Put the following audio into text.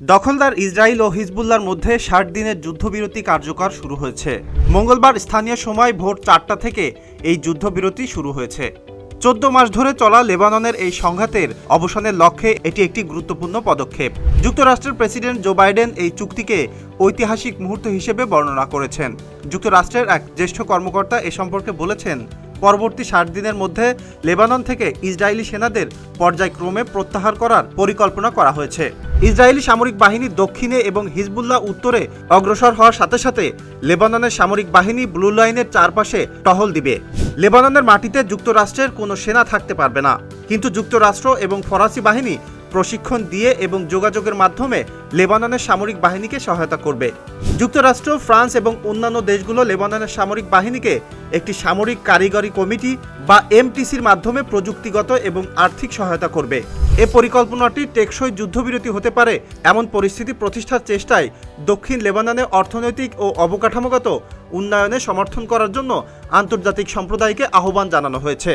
দখলদার ইসরায়েল ও হিজবুল্লার মধ্যে ষাট দিনের যুদ্ধবিরতি কার্যকর শুরু হয়েছে। মঙ্গলবার স্থানীয় সময় ভোর চারটা থেকে এই যুদ্ধবিরতি শুরু হয়েছে। চোদ্দ মাস ধরে চলা লেবাননের এই সংঘাতের অবসানের লক্ষ্যে এটি একটি গুরুত্বপূর্ণ পদক্ষেপ। যুক্তরাষ্ট্রের প্রেসিডেন্ট জো বাইডেন এই চুক্তিকে ঐতিহাসিক মুহূর্ত হিসেবে বর্ণনা করেছেন। যুক্তরাষ্ট্রের এক জ্যেষ্ঠ কর্মকর্তা এ সম্পর্কে বলেছেন পরবর্তী ষাট দিনের মধ্যে লেবানন থেকে ইসরায়েলি সেনাদের পর্যায়ক্রমে প্রত্যাহার করার পরিকল্পনা করা হয়েছে। ইসরায়েলি সামরিক বাহিনী দক্ষিণে এবং হিজবুল্লাহ উত্তরে অগ্রসর হওয়ার সাথে সাথে লেবাননের সামরিক বাহিনী ব্লু লাইনের চারপাশে টহল দিবে। লেবাননের মাটিতে যুক্তরাষ্ট্রের কোনো সেনা থাকতে পারবে না। কিন্তু যুক্তরাষ্ট্র এবং ফরাসি বাহিনী প্রশিক্ষণ দিয়ে এবং যোগাযোগের মাধ্যমে লেবাননের সামরিক বাহিনীকে সহায়তা করবে। যুক্তরাষ্ট্র, ফ্রান্স এবং অন্যান্য দেশগুলো লেবাননের সামরিক বাহিনীকে একটি সামরিক কারিগরি কমিটি বা এমটিসির মাধ্যমে প্রযুক্তিগত এবং আর্থিক সহায়তা করবে। এ পরিকল্পনাটি টেকসই যুদ্ধবিরতি হতে পারে, এমন পরিস্থিতি প্রতিষ্ঠার চেষ্টায় দক্ষিণ লেবাননে অর্থনৈতিক ও অবকাঠামোগত উন্নয়নে সমর্থন করার জন্য আন্তর্জাতিক সম্প্রদায়কে আহ্বান জানানো হয়েছে।